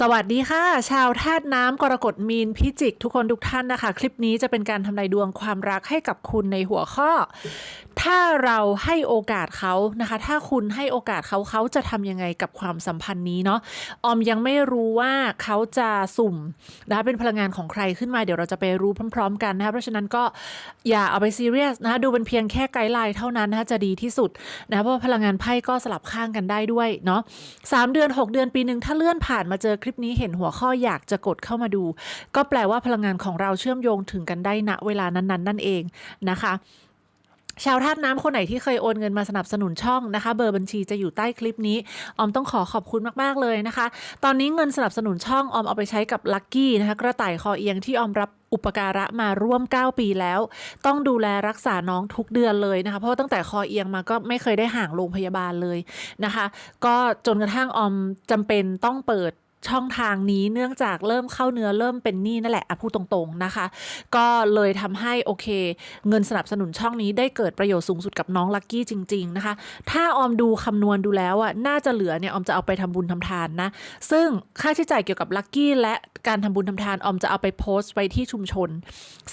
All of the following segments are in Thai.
สวัสดีค่ะ ชาวธาตุน้ำกรกฎมีนพิจิก ทุกคนทุกท่านนะคะ คลิปนี้จะเป็นการทำนายดวงความรักให้กับคุณในหัวข้อ ถ้าเราให้โอกาสเขานะคะ ถ้าคุณให้โอกาสเขาเขาจะทำยังไงกับความสัมพันธ์นี้เนาะออมยังไม่รู้ว่าเขาจะสุ่มนะคะเป็นพลังงานของใครขึ้นมาเดี๋ยวเราจะไปรู้พร้อม ๆ กันนะคะเพราะฉะนั้นก็อย่าเอาไปซีเรียสนะคะดูเป็นเพียงแค่ไกด์ไลน์เท่านั้นนะคะจะดีที่สุดนะเพราะพลังงานไพ่ก็สลับข้างกันได้ด้วยเนาะสามเดือน 6 เดือนปีหนึ่งถ้าเลื่อนผ่านมาเจอลิปนี้เห็นหัวข้ออยากจะกดเข้ามาดู ก็แปลว่าพลังงานของเราเชื่อมโยงถึงกันได้ณเวลานั้นๆ นั่นเองนะคะชาวธาตุน้ำคนไหนที่เคยโอนเงินมาสนับสนุนช่องนะคะ เบอร์บัญชีจะอยู่ใต้คลิปนี้ ออมต้องขอขอบคุณมาก ๆ เลยนะคะ ตอนนี้เงินสนับสนุนช่องออมเอาไปใช้กับลัคกี้นะคะกระต่ายคอเอียงที่ออมรับอุปการะมาร่วม 9 ปีแล้ว ต้องดูแลรักษาน้องทุกเดือนเลยนะคะ เพราะว่าตั้งแต่คอเอียงมาก็ไม่เคยได้ห่างโรงพยาบาลเลยนะคะ ก็จนกระทั่งออมจำเป็นต้องเปิด ช่องทางนี้เนื่องจากเริ่มเข้าเนื้อเริ่มเป็นหนี้นั่นแหละอะพูดตรงๆนะคะ ก็เลยทำให้โอเค เงินสนับสนุนช่องนี้ได้เกิดประโยชน์สูงสุดกับน้องลักกี้จริง ๆนะคะ ถ้าออมดูคำนวณดูแล้วอะน่าจะเหลือเนี่ยออมจะเอาไปทำบุญทำทานนะ ซึ่งค่าใช้จ่ายเกี่ยวกับลักกี้และการทำบุญทำทานออมจะเอาไปโพสต์ไว้ที่ชุมชน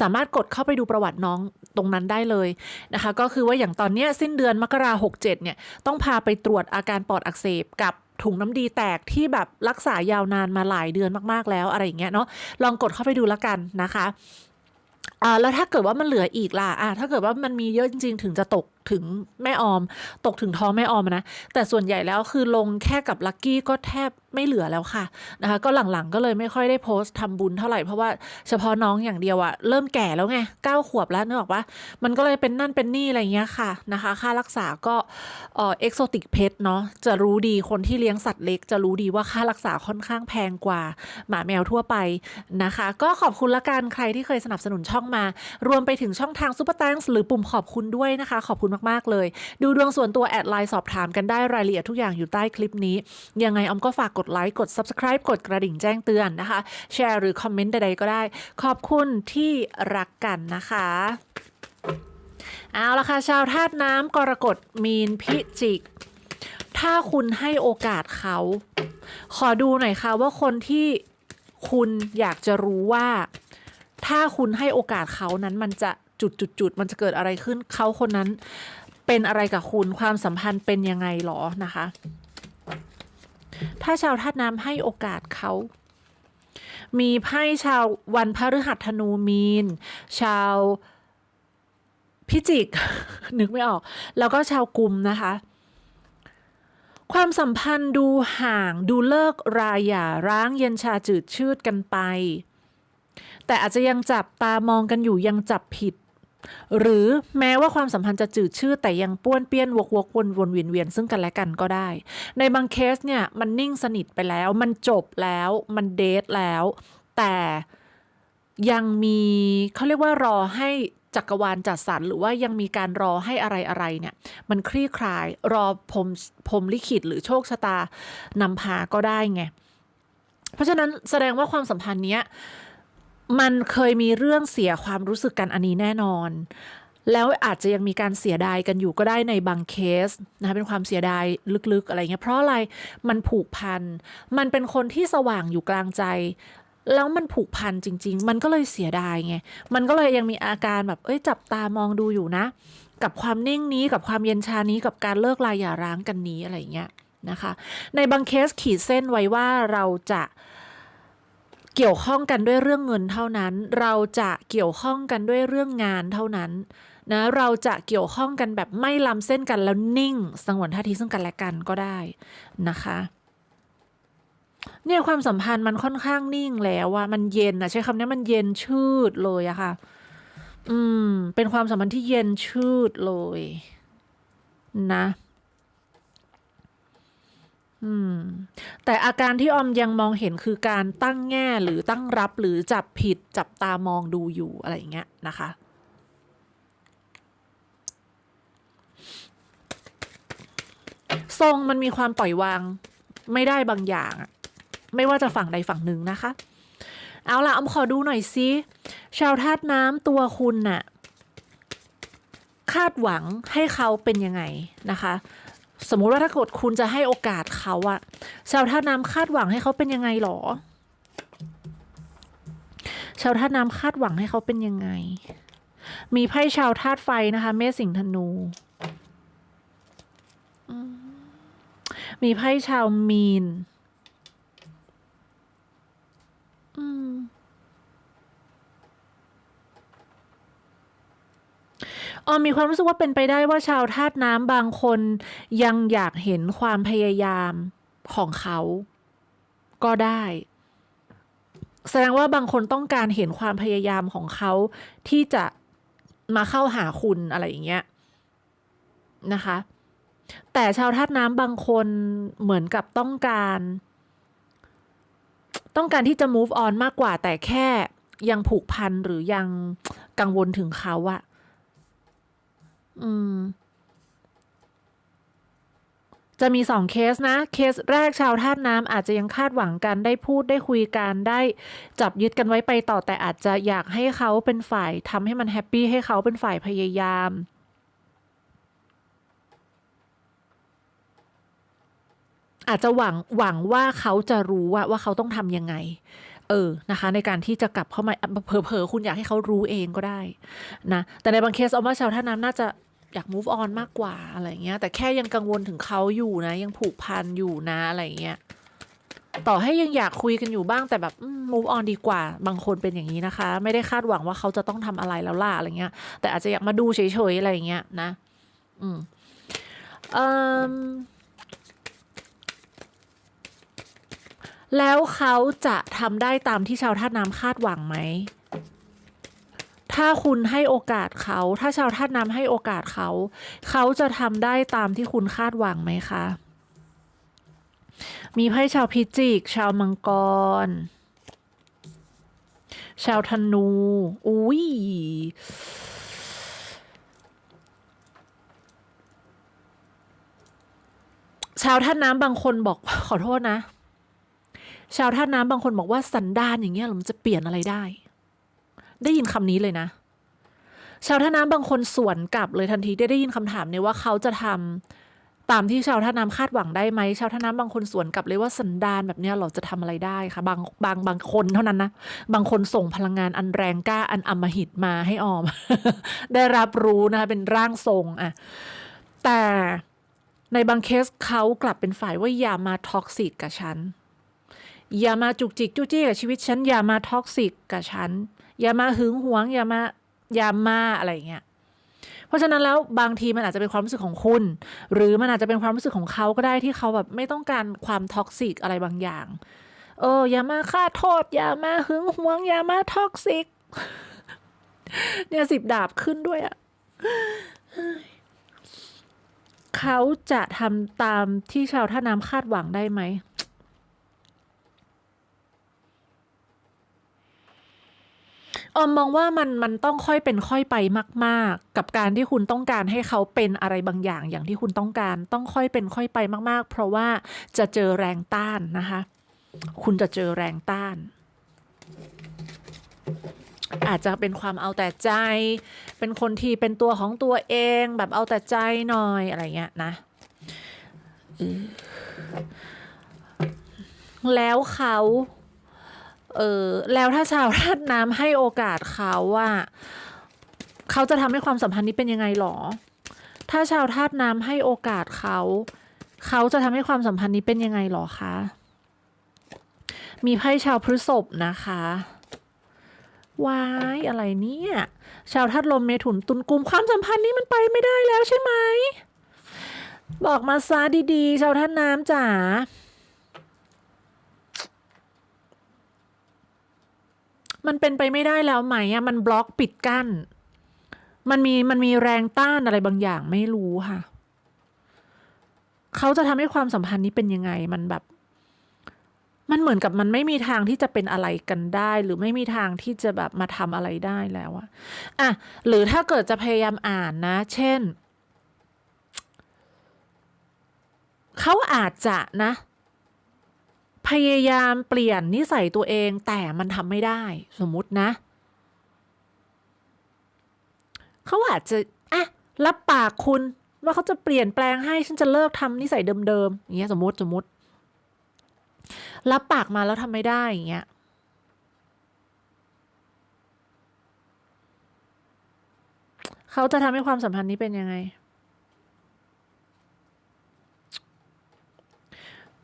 สามารถกดเข้าไปดูประวัติน้องตรงนั้นได้เลยนะคะ ก็คือว่าอย่างตอนเนี้ยสิ้นเดือนมกราหกเจ็ดเนี่ยต้องพาไปตรวจอาการปอดอักเสบกับ ถุงน้ำดีแตกที่แบบรักษายาวนานมาหลายเดือนมากๆแล้วอะไรอย่างเงี้ยเนาะลองกดเข้าไปดูแล้วกันนะคะอ่าแล้วถ้าเกิดว่ามันเหลืออีกล่ะอ่าถ้าเกิดว่ามันมีเยอะจริงๆ ถึงจะตก ถึงแม่ออม ตกถึงท้องแม่ออมนะ แต่ส่วนใหญ่แล้วคือลงแค่กับลักกี้ก็แทบไม่เหลือแล้วค่ะนะคะก็หลังๆก็เลยไม่ค่อยได้โพสต์ทำบุญเท่าไหร่เพราะว่าเฉพาะน้องอย่างเดียวอะเริ่มแก่แล้วไงเก้าขวบแล้วนึกออกปะมันก็เลยเป็นนั่นเป็นนี่อะไรเงี้ยค่ะนะคะ ค่ารักษาก็เอ่อเอ็กโซติกเพชเนาะจะรู้ดีคนที่เลี้ยงสัตว์เล็ก จะรู้ดีว่าค่ารักษาค่อนข้างแพงกว่าหมาแมวทั่วไปนะคะ ก็ขอบคุณละกันใครที่เคยสนับสนุนช่องมา รวมไปถึงช่องทางซูเปอร์ a ตงหรือปุ่มขอบคุณด้วยนะคะ ขอบคุณมากๆเลย ดูดวงส่วนตัวแอดไลน์สอบถามกันได้รายละเอียดทุกอย่างอยู่ใต้คลิปนี้ ยังไงออมก็ฝากกดไลค์กด Subscribe กดกระดิ่งแจ้งเตือนนะคะ แชร์หรือคอมเมนต์ใดๆก็ได้ ขอบคุณที่รักกันนะคะเอาละค่ะชาวธาตุน้ำกรกฎมีนพิจิก ถ้าคุณให้โอกาสเขา ขอดูหน่อยค่ะว่าคนที่คุณอยากจะรู้ว่า ถ้าคุณให้โอกาสเขานั้นมันจะ จุดจุดจุดมันจะเกิดอะไรขึ้นเขาคนนั้นเป็นอะไรกับคุณความสัมพันธ์เป็นยังไงหรอนะคะถ้าชาวธาตุน้ำให้โอกาสเขา มีไพ่ชาววันพฤหัสธนูมีน ชาวพิจิก นึกไม่ออก แล้วก็ชาวกุมนะคะ ความสัมพันธ์ดูห่างดูเลิกรายหย่าร้างเย็นชาจืดชืดกันไป แต่อาจจะยังจับตามองกันอยู่ยังจับผิด หรือแม้ว่าความสัมพันธ์จะจืดชืดแต่ยังป้วนเปี้ยนวกวกวนวนเวียนเวียนซึ่งกันและกันก็ได้ ในบางเคสเนี่ยมันนิ่งสนิทไปแล้ว มันจบแล้วมันเดทแล้ว แต่ยังมีเขาเรียกว่ารอให้จักรวาลจัดสรรหรือว่ายังมีการรอให้อะไรอะไรเนี่ย มันคลี่คลายรอพรมพรมลิขิตหรือโชคชะตานำพาก็ได้ไง เพราะฉะนั้นแสดงว่าความสัมพันธ์เนี้ย มันเคยมีเรื่องเสียความรู้สึกกันอันนี้แน่นอน แล้วอาจจะยังมีการเสียดายกันอยู่ก็ได้ในบางเคสนะคะเป็นความเสียดายลึกๆอะไรเงี้ยเพราะอะไรมันผูกพัน มันเป็นคนที่สว่างอยู่กลางใจ แล้วมันผูกพันจริง ๆ มันก็เลยเสียดายไงมันก็เลยยังมีอาการแบบเอ้ยจับตามองดูอยู่นะ กับความนิ่งนี้กับความเย็นชานี้กับการเลิกลายอย่าร้างกันนี้อะไรเงี้ยนะคะ ในบางเคสขีดเส้นไว้ว่าเราจะ เกี่ยวข้องกันด้วยเรื่องเงินเท่านั้น เราจะเกี่ยวข้องกันด้วยเรื่องงานเท่านั้นนะเราจะเกี่ยวข้องกันแบบไม่ล้ำเส้นกันแล้วนิ่งสงวนท่าทีซึ่งกันและกันก็ได้นะคะเนี่ยความสัมพันธ์มันค่อนข้างนิ่งแล้วอะมันเย็นอะใช้คำนี้มันเย็นชืดเลยอะค่ะ อืม เป็นความสัมพันธ์ที่เย็นชืดเลย นะ อืม แต่อาการที่ออมยังมองเห็นคือการตั้งแง่หรือตั้งรับหรือจับผิดจับตามองดูอยู่อะไรอย่างเงี้ยนะคะ ทรงมันมีความปล่อยวางไม่ได้บางอย่างอะไม่ว่าจะฝั่งใดฝั่งหนึ่งนะคะ เอาล่ะออมขอดูหน่อยซิชาวธาตุน้ำตัวคุณน่ะคาดหวังให้เขาเป็นยังไงนะคะ สมมุติว่าถ้าเกิดคุณจะให้โอกาสเขาอะชาวท่าตุน้ำคาดหวังให้เขาเป็นยังไงหรอ ชาวท่าตุน้ำคาดหวังให้เขาเป็นยังไง มีไพ่ชาวธาตุไฟนะคะเมษสิงห์ธนูอืมมีไพ่ชาวมีน อืม ออ มมีความรู้สึกว่าเป็นไปได้ว่าชาวธาตุน้ำบางคนยังอยากเห็นความพยายามของเขา ก็ได้ แสดงว่าบางคนต้องการเห็นความพยายามของเขาที่จะมาเข้าหาคุณอะไรอย่างเงี้ยนะคะ แต่ชาวธาตุน้ำบางคนเหมือนกับต้องการ ต้องการที่จะ move on มากกว่าแต่แค่ยังผูกพันหรือยังกังวลถึงเขาอะ อืม จะมีสองเคสนะ เคสแรกชาวธาตุน้ำอาจจะยังคาดหวังกันได้พูดได้คุยกันได้จับยึดกันไว้ไปต่อแต่อาจจะอยากให้เขาเป็นฝ่ายทำให้มันแฮปปี้ให้เขาเป็นฝ่ายพยายามอาจจะหวังหวังว่าเขาจะรู้ว่าว่าเขาต้องทำยังไง เออนะคะ ในการที่จะกลับเข้ามาเผลอๆคุณอยากให้เขารู้เองก็ได้นะแต่ในบางเคสเอาว่าชาวท่าน้ำน่าจะอยาก move on มากกว่าอะไรเงี้ย แต่แค่ยังกังวลถึงเขาอยู่นะ ยังผูกพันอยู่นะอะไรเงี้ยต่อให้ยังอยากคุยกันอยู่บ้างแต่แบบ move on ดีกว่า บางคนเป็นอย่างนี้นะคะ ไม่ได้คาดหวังว่าเขาจะต้องทำอะไรแล้วล่ะอะไรเงี้ย แต่อาจจะอยากมาดูเฉยๆอะไรเงี้ยนะ อืมเอ่ม แล้วเขาจะทำได้ตามที่ชาวท่าตุน้ำคาดหวังไหม ถ้าคุณให้โอกาสเขา ถ้าชาวธาตุน้ำให้โอกาสเขา เขาจะทำได้ตามที่คุณคาดหวังไหมคะ มีไพ่ชาวพิจิก ชาวมังกร ชาวธนู อุ้ยชาวท่าตุน้ำบางคนบอกขอโทษนะ ชาวท่าน้ำบางคนบอกว่าสันดานอย่างเงี้ยหรอมันจะเปลี่ยนอะไรได้ ได้ยินคำนี้เลยนะ ชาวท่าน้ำบางคนสวนกลับเลยทันทีได้ได้ยินคำถามเนี่ยว่าเขาจะทำตามที่ชาวท่าน้ำคาดหวังได้ไหมชาวท่าน้ำบางคนสวนกลับเลยว่าสันดานแบบเนี้ยเราจะทำอะไรได้คะบางบางบางคนเท่านั้นนะบางคนส่งพลังงานอันแรงกล้าอันอำมหิตมาให้ออม ได้รับรู้นะคะเป็นร่างทรงอะแต่ในบางเคสเขากลับเป็นฝ่ายว่าอย่ามาท็อกซิกกับฉัน อย่ามาจุกจิกจุกจี้กับชีวิตฉันอย่ามาท็อกซิกกับฉัน อย่ามาหึงหวง อย่ามาอย่ามาอะไรเงี้ยเพราะฉะนั้นแล้วบางทีมันอาจจะเป็นความรู้สึกของคุณ หรือมันอาจจะเป็นความรู้สึกของเขาก็ได้ที่เขาแบบไม่ต้องการความท็อกซิกอะไรบางอย่าง เออ อย่ามาฆ่าโทษ อย่ามาหึงหวง อย่ามาท็อกซิกเนี่ยสิบดาบขึ้นด้วยอะ่ะเขาจะทำตามที่ชาวท่าน้ำคาดหวังได้ไหม ออมมองว่ามันมันต้องค่อยเป็นค่อยไปมาก ๆ กับการที่คุณต้องการให้เขาเป็นอะไรบางอย่างอย่างที่คุณต้องการ ต้องค่อยเป็นค่อยไปมาก ๆ เพราะว่าจะเจอแรงต้านนะคะ คุณจะเจอแรงต้าน อาจจะเป็นความเอาแต่ใจ เป็นคนที่เป็นตัวของตัวเอง แบบเอาแต่ใจหน่อยอะไรเงี้ยนะแล้วเขา เออแล้วถ้าชาวธาตุน้ำให้โอกาสเขาว่า เขาจะทำให้ความสัมพันธ์นี้เป็นยังไงหรอ ถ้าชาวธาตุน้ำให้โอกาสเขา เขาจะทำให้ความสัมพันธ์นี้เป็นยังไงหรอคะมีไพ่ชาวพฤษภนะคะวายอะไรเนี่ย ชาวธาตุลมเมถุนตุลกุมความสัมพันธ์นี้มันไปไม่ได้แล้วใช่ไหม บอกมาซาดีๆ ชาวธาตุน้ำจ๋า มันเป็นไปไม่ได้แล้วไหมอะมันบล็อกปิดกั้น มันมีมันมีแรงต้านอะไรบางอย่างไม่รู้ค่ะ เขาจะทำให้ความสัมพันธ์นี้เป็นยังไงมันแบบ มันเหมือนกับมันไม่มีทางที่จะเป็นอะไรกันได้ หรือไม่มีทางที่จะแบบมาทำอะไรได้แล้วอะอะหรือถ้าเกิดจะพยายามอ่านนะ เช่น เขาอาจจะนะ ยายามเปลี่ยนนิสัยตัวเองแต่มันทำไม่ได้สมมุตินะ เขาอาจจะอะรับปากคุณว่าเขาจะเปลี่ยนแปลงให้ฉันจะเลิกทำนิสัยเดิมๆอย่างเงี้ยสมมติสมมติ รับปากมาแล้วทำไม่ได้อย่างเงี้ยเขาจะทำให้ความสัมพันธ์นี้เป็นยังไง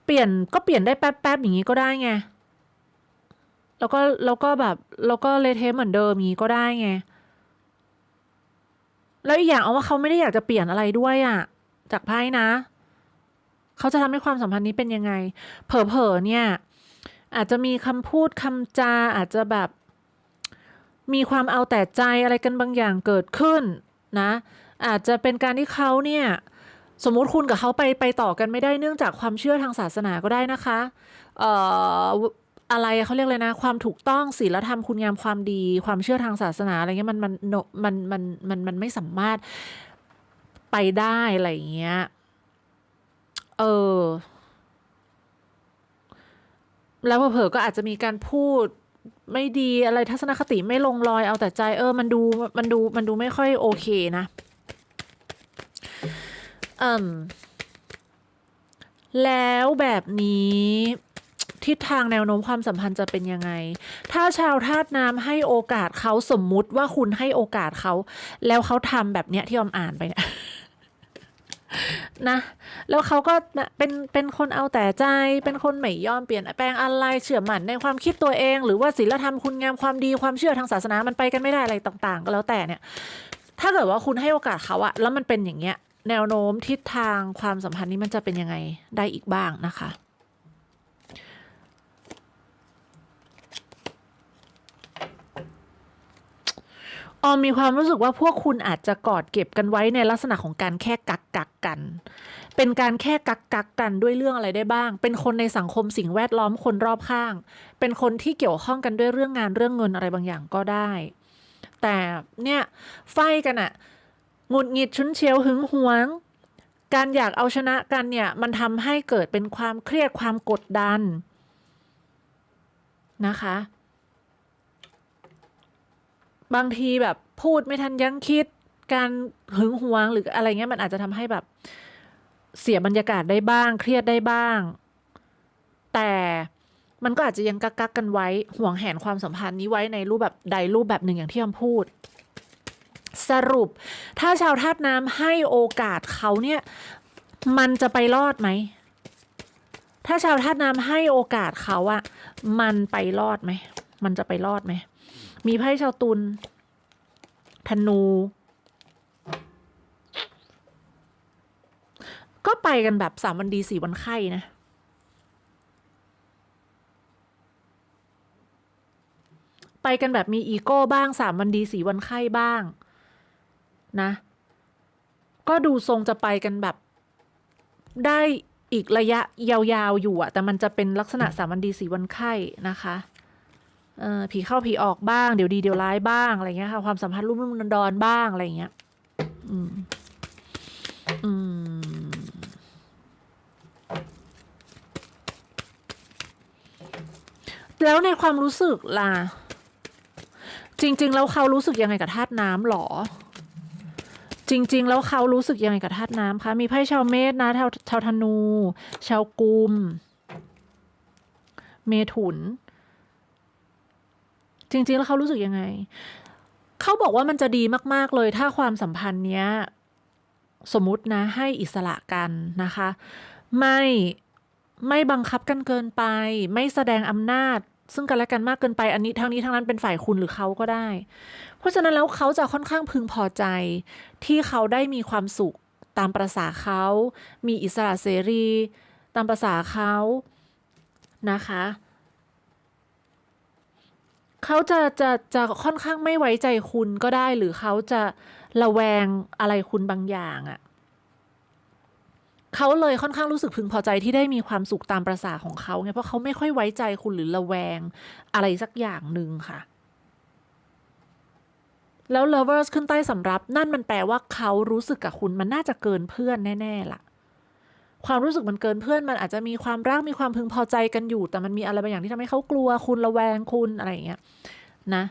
ปลี่ยนก็เปลี่ยนได้แป๊บๆอย่างนี้ก็ได้ไง แล้วก็แล้วก็แบบแล้วก็เลเทเหมือนเดิมอย่างนี้ก็ได้ไง แล้วอีกอย่างเอาว่าเขาไม่ได้อยากจะเปลี่ยนอะไรด้วยอะ่ะ จากไพ่นะ เขาจะทำให้ความสัมพันธ์นี้เป็นยังไง เผลอๆเนี่ย อาจจะมีคำพูดคำจาอาจจะแบบ มีความเอาแต่ใจอะไรกันบางอย่างเกิดขึ้นนะ อาจจะเป็นการที่เขาเนี่ย สมมุติคุณกับเขาไปไปต่อกันไม่ได้เนื่องจากความเชื่อทางศาสนาก็ได้นะคะเอ่ออะไรเขาเรียกเลยนะ ความถูกต้องศีลธรรมคุณงามความดี ความเชื่อทางศาสนาอะไรเงี้ยมันมันโนมันมันมันมันไม่สามารถไปได้อะไรอย่างเงี้ยเออแล้วเผลอก็อาจจะมีการพูดไม่ดีอะไรทัศนคติไม่ลงรอยเอาแต่ใจ เออ มันดูมันดูมันดูไม่ค่อยโอเคนะ อืมแล้วแบบนี้ทิศทางแนวโน้มความสัมพันธ์จะเป็นยังไง ถ้าชาวธาตุน้ำให้โอกาสเขาสมมุติว่าคุณให้โอกาสเขา แล้วเขาทำแบบเนี้ยที่ออมอ่านไปเนี่ยนะ แล้วเขาก็เป็นเป็นคนเอาแต่ใจ เป็นคนไม่ยอมเปลี่ยนแปลงอะไรเชื่อมั่นในความคิดตัวเอง หรือว่าศีลธรรมคุณงามความดีความเชื่อทางศาสนามันไปกันไม่ได้อะไรต่าง ๆ ก็แล้วแต่เนี่ย ถ้าเกิดว่าคุณให้โอกาสเขาอะแล้วมันเป็นอย่างเงี้ย แนวโน้มทิศทางความสัมพันธ์นี้มันจะเป็นยังไงได้อีกบ้างนะคะ ออมมีความรู้สึกว่าพวกคุณอาจจะกอดเก็บกันไว้ในลักษณะของการแค่กักกักกัน เป็นการแค่กักกักกันด้วยเรื่องอะไรได้บ้าง เป็นคนในสังคมสิ่งแวดล้อมคนรอบข้าง เป็นคนที่เกี่ยวข้องกันด้วยเรื่องงานเรื่องเงินอะไรบางอย่างก็ได้ แต่เนี่ยไฟกันอะ หงุดหงิดชุนเชียวหึงหวง การอยากเอาชนะกันเนี่ย มันทำให้เกิดเป็นความเครียดความกดดันนะคะ บางทีแบบพูดไม่ทันยั้งคิด การหึงหวงหรืออะไรเงี้ยมันอาจจะทำให้แบบเสียบรรยากาศได้บ้าง เครียดได้บ้าง แต่มันก็อาจจะยังกักกักกันไว้ห่วงแหนความสัมพันธ์นี้ไว้ในรูปแบบใดรูปแบบหนึ่งอย่างที่ออมพูด สรุป ถ้าชาวธาตุน้ำให้โอกาสเขาเนี่ยมันจะไปรอดไหม ถ้าชาวธาตุน้ำให้โอกาสเขาอะมันไปรอดไหม มันจะไปรอดไหม มีไพ่ชาวตุลธนู ก็ไปกันแบบสามวันดีสี่วันไข้นะไปกันแบบมีอีโก้บ้างสามวันดีสี่วันไข้บ้าง นะ ก็ดูทรงจะไปกันแบบ ได้อีกระยะยาวๆอยู่อะแต่มันจะเป็นลักษณะสามวันดีสี่วันไข้นะคะผีเข้าผีออกบ้าง เดี๋ยวดีเดี๋ยวร้ายบ้างอะไรเงี้ยค่ะความสัมพันธ์รุ่มรุ่มดอนบ้างอะไรเงี้ยอืมอืมแล้วในความรู้สึกล่ะ จริง ๆ แล้วเขารู้สึกยังไงกับธาตุน้ำหรอ จริง ๆ แล้วเขารู้สึกยังไงกับธาตุน้ำคะมีไพ่ชาวเมษนะชาวชาวธนู ชาวกุม เมถุน จริง ๆ แล้วเขารู้สึกยังไง เขาบอกว่ามันจะดีมาก ๆ เลย ถ้าความสัมพันธ์เนี้ย สมมุตินะ ให้อิสระกันนะคะ ไม่ไม่บังคับกันเกินไป ไม่แสดงอำนาจ ซึ่งกันและกันมากเกินไปอันนี้ทั้งนี้ทั้งนั้นเป็นฝ่ายคุณหรือเขาก็ได้ เพราะฉะนั้นแล้วเขาจะค่อนข้างพึงพอใจ ที่เขาได้มีความสุขตามประษาเขา มีอิสระเสรี ตามประษาเขานะคะ เขาจะจะจะค่อนข้างไม่ไว้ใจคุณก็ได้หรือเขาจะระแวงอะไรคุณบางอย่างอะ่ะ เขาเลยค่อนข้างรู้สึกพึงพอใจที่ได้มีความสุขตามประษาของเขาไงเพราะเขาไม่ค่อยไว้ใจคุณหรือระแวงอะไรสักอย่างหนึ่งค่ะ แล้ว lovers ขึ้นใต้สำรับ นั่นมันแปลว่าเขารู้สึกกับคุณมันน่าจะเกินเพื่อนแน่ๆล่ะ ความรู้สึกมันเกินเพื่อนมันอาจจะมีความรักมีความพึงพอใจกันอยู่ แต่มันมีอะไรบางอย่างที่ทำให้เขากลัวคุณระแวงคุณอะไรอย่างเงี้ยนะ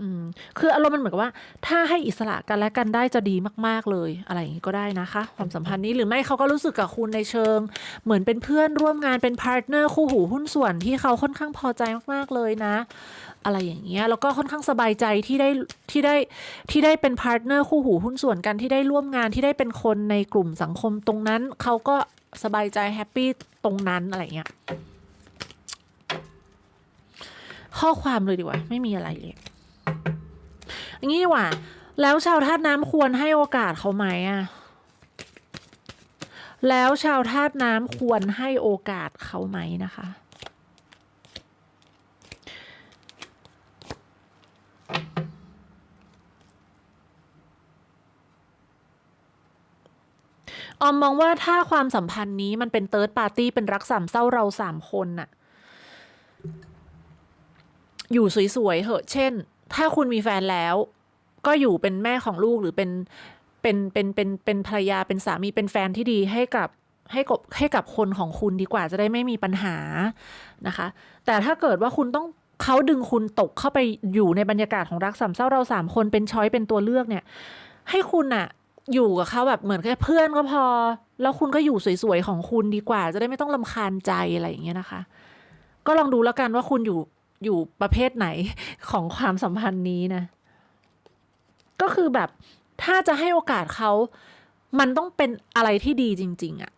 ออืมคืออารมณ์มันเหมือนกับว่า ถ้าให้อิสระกันและกันได้จะดีมาก ๆ เลย อะไรอย่างนี้ก็ได้นะคะ ความสัมพันธ์นี้หรือไม่เขาก็รู้สึกกับคุณในเชิง เหมือนเป็นเพื่อนร่วมงานเป็นพาร์ทเนอร์คู่หูหุ้นส่วนที่เขาค่อนข้างพอใจมาก ๆ เลยนะ อะไรอย่างเงี้ยแล้วก็ค่อนข้างสบายใจที่ได้ที่ได้ที่ได้เป็นพาร์ทเนอร์คู่หูหุ้นส่วนกันที่ได้ร่วมงานที่ได้เป็นคนในกลุ่มสังคมตรงนั้นเขาก็สบายใจแฮปปี้ตรงนั้นอะไรเงี้ยข้อความเลยดีกว่า ไม่มีอะไรเลย อย่างนี้ดีกว่าแล้วชาวธาตุน้ำควรให้โอกาสเขาไหมอะแล้วชาวธาตุน้ำควรให้โอกาสเขาไหมนะคะ ออมมองว่าถ้าความสัมพันธ์นี้มันเป็นเติร์ดปาร์ตี้เป็นรักสามเศร้าเราสามคนน่ะ อยู่สวยๆเหอะ เช่น ถ้าคุณมีแฟนแล้ว ก็อยู่เป็นแม่ของลูกหรือเป็นเป็นเป็นเป็นเป็นภรรยาเป็นสามีเป็นแฟนที่ดีให้กับให้กับให้กับคนของคุณดีกว่าจะได้ไม่มีปัญหานะคะ แต่ถ้าเกิดว่าคุณต้องเขาดึงคุณตกเข้าไปอยู่ในบรรยากาศของรักสามเศร้าเราสามคนเป็นช้อยเป็นตัวเลือกเนี่ย ให้คุณอะอยู่กับเขาแบบเหมือนแค่เพื่อนก็พอ แล้วคุณก็อยู่สวยๆของคุณดีกว่า จะได้ไม่ต้องลำคาญใจอะไรอย่างเงี้ยนะคะ ก็ลองดูแล้วกันว่าคุณอยู่ อยู่ประเภทไหนของความสัมพันธ์นี้นะ ก็คือแบบถ้าจะให้โอกาสเขา มันต้องเป็นอะไรที่ดีจริง ๆอะ่ะ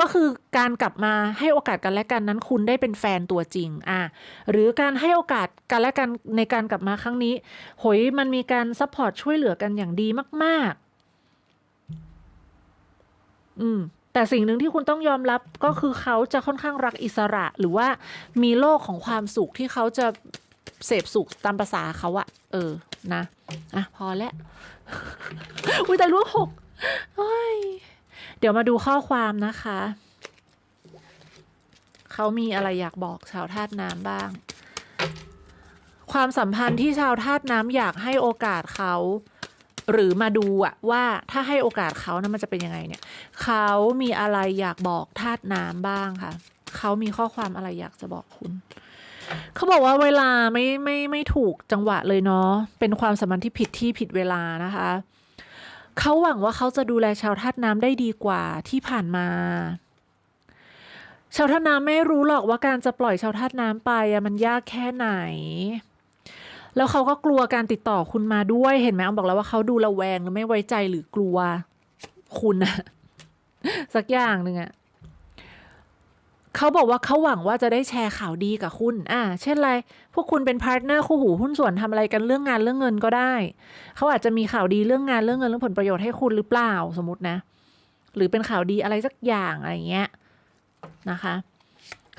ก็คือการกลับมาให้โอกาสกันและกันนั้นคุณได้เป็นแฟนตัวจริง อะหรือการให้โอกาสกันและกันในการกลับมาครั้งนี้หยมันมีการซัพพอร์ตช่วยเหลือกันอย่างดีมาก ๆ อืม แต่สิ่งหนึ่งที่คุณต้องยอมรับก็คือเขาจะค่อนข้างรักอิสระ หรือว่ามีโลกของความสุขที่เขาจะเสพสุขตามภาษาเขาอะเออนะอะพอแล้วอุ้ยแต่ลูกหกเดี๋ยวมาดูข้อความนะคะ เขามีอะไรอยากบอกชาวธาตุน้ำบ้าง ความสัมพันธ์ที่ชาวธาตุน้ำอยากให้โอกาสเขา หรือมาดูอะว่าถ้าให้โอกาสเขานะมันจะเป็นยังไงเนี่ยเขามีอะไรอยากบอกธาตุน้ำบ้างค่ะเขามีข้อความอะไรอยากจะบอกคุณ เขาบอกว่าเวลาไม่ไม่ไม่ถูกจังหวะเลยเนาะเป็นความสัมพันธ์ที่ผิดที่ผิดเวลานะคะเขาหวังว่าเขาจะดูแลชาวธาตุน้ำได้ดีกว่าที่ผ่านมา ชาวธาตุน้ำไม่รู้หรอกว่าการจะปล่อยชาวธาตุน้ำไปอะมันยากแค่ไหน แล้วเขาก็กลัวการติดต่อคุณมาด้วยเห็นไหมออมบอกแล้วว่าเขาดูระแวงหรือไม่ไว้ใจหรือกลัวคุณอะสักอย่างหนึ่งอะเขาบอกว่าเขาหวังว่าจะได้แชร์ข่าวดีกับคุณ อ่า เช่นไร พวกคุณเป็นพาร์ทเนอร์คู่หูหุ้นส่วนทำอะไรกันเรื่องงานเรื่องเงินก็ได้ เขาอาจจะมีข่าวดีเรื่องงานเรื่องเงินเรื่องผลประโยชน์ให้คุณหรือเปล่าสมมตินะ หรือเป็นข่าวดีอะไรสักอย่างอะไรเงี้ยนะคะ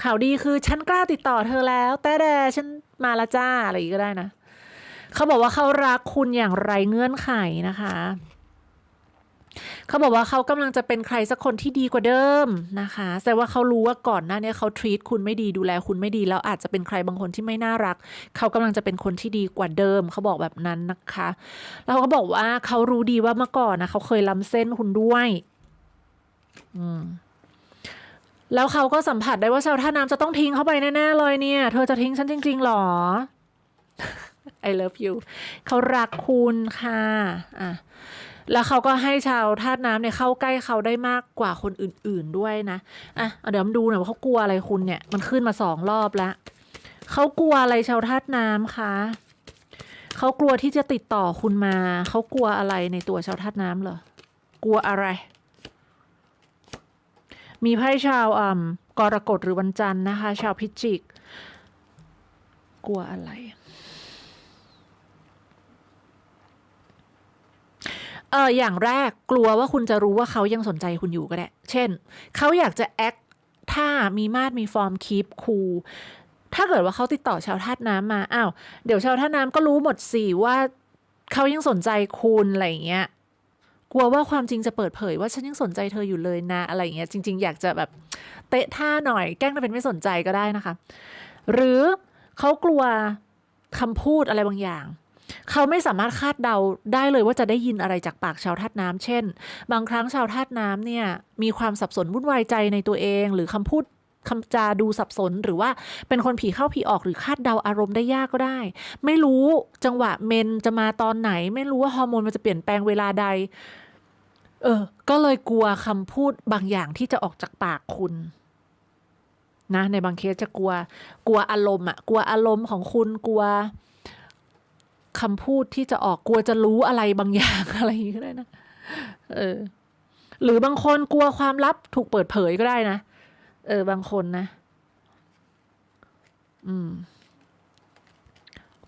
ข่าวดีคือฉันกล้าติดต่อเธอแล้ว แต่แดฉันมาละจ้าอะไรก็ได้นะ เขาบอกว่าเขารักคุณอย่างไรเงื่อนไขนะคะเขาบอกว่าเขากำลังจะเป็นใครสักคนที่ดีกว่าเดิมนะคะแต่ว่าเขารู้ว่าก่อนหน้านี้เขา treat คุณไม่ดีดูแลคุณไม่ดีแล้วอาจจะเป็นใครบางคนที่ไม่น่ารัก เขากำลังจะเป็นคนที่ดีกว่าเดิม เขาบอกแบบนั้นนะคะ แล้วเขาก็บอกว่าเขารู้ดีว่าเมื่อก่อนนะเขาเคยล้ำเส้นคุณด้วยอืมแล้วเขาก็สัมผัสได้ว่าชาวท่าน้ำจะต้องทิ้งเขาไปแน่ๆเลยเนี่ย เธอจะทิ้งฉันจริง ๆหรอ I love you เขารักคุณค่ะอะแล้วเขาก็ให้ชาวธาตุน้ำเนี่ยเข้าใกล้เขาได้มากกว่าคนอื่น ๆด้วยนะอะเดี๋ยวมาดูหน่อยว่าเขากลัวอะไรคุณเนี่ย มันขึ้นมาสองรอบแล้วเขากลัวอะไรชาวธาตุน้ำคะเขากลัวที่จะติดต่อคุณมา เขากลัวอะไรในตัวชาวธาตุน้ำเหรอ กลัวอะไร มีไพ่ชาวอ่ำกรกฎหรือวันจันทร์นะคะ ชาวพิจิก กลัวอะไร เอออย่างแรกกลัวว่าคุณจะรู้ว่าเขายังสนใจคุณอยู่ก็ได้ เช่น เขาอยากจะแอคถ้ามีมาดมีฟอร์มคีปคูลถ้าเกิดว่าเขาติดต่อชาวธาตุน้ำมา อ้าว เดี๋ยวชาวธาตุน้ำก็รู้หมดสิว่าเขายังสนใจคุณอะไรเงี้ย กลัวว่าความจริงจะเปิดเผยว่าฉันยังสนใจเธออยู่เลยนะอะไรเงี้ย จริง ๆ อยากจะแบบเตะท่าหน่อย แกล้งทำเป็นไม่สนใจก็ได้นะคะ หรือเขากลัวคำพูดอะไรบางอย่าง เขาไม่สามารถคาดเดาได้เลยว่าจะได้ยินอะไรจากปากชาวธาตุน้ำเช่น บางครั้งชาวธาตุน้ำเนี่ยมีความสับสนวุ่นวายใจในตัวเอง หรือคำพูดคำจาดูสับสนหรือว่าเป็นคนผีเข้าผีออกหรือคาดเดาอารมณ์ได้ยากก็ได้ ไม่รู้จังหวะเมนจะมาตอนไหน ไม่รู้ว่าฮอร์โมนมันจะเปลี่ยนแปลงเวลาใด เออ ก็เลยกลัวคำพูดบางอย่างที่จะออกจากปากคุณนะในบางเคสจะกลัว กลัวอารมณ์อะกลัวอารมณ์ของคุณกลัว คำพูดที่จะออกกลัวจะรู้อะไรบางอย่างอะไรอย่างนี้ก็ได้นะเออ หรือบางคนกลัวความลับถูกเปิดเผยก็ได้นะ เออ บางคนนะ อืม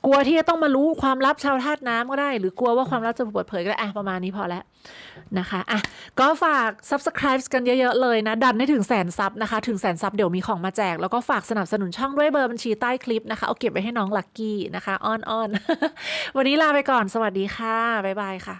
กลัวที่จะต้องมารู้ความลับชาวธาตุน้ำก็ได้ หรือกลัวว่าความลับจะเปิดเผยก็ได้อะประมาณนี้พอแล้วนะคะอะก็ฝาก subscribe กันเยอะๆเลยนะ ดันให้ถึงแสนซับนะคะ ถึงแสนซับเดี๋ยวมีของมาแจก แล้วก็ฝากสนับสนุนช่องด้วยเบอร์บัญชีใต้คลิปนะคะ เอาเก็บไว้ให้น้องลักกี้นะคะอ้อนๆวันนี้ลาไปก่อนสวัสดีค่ะบ๊ายบายค่ะ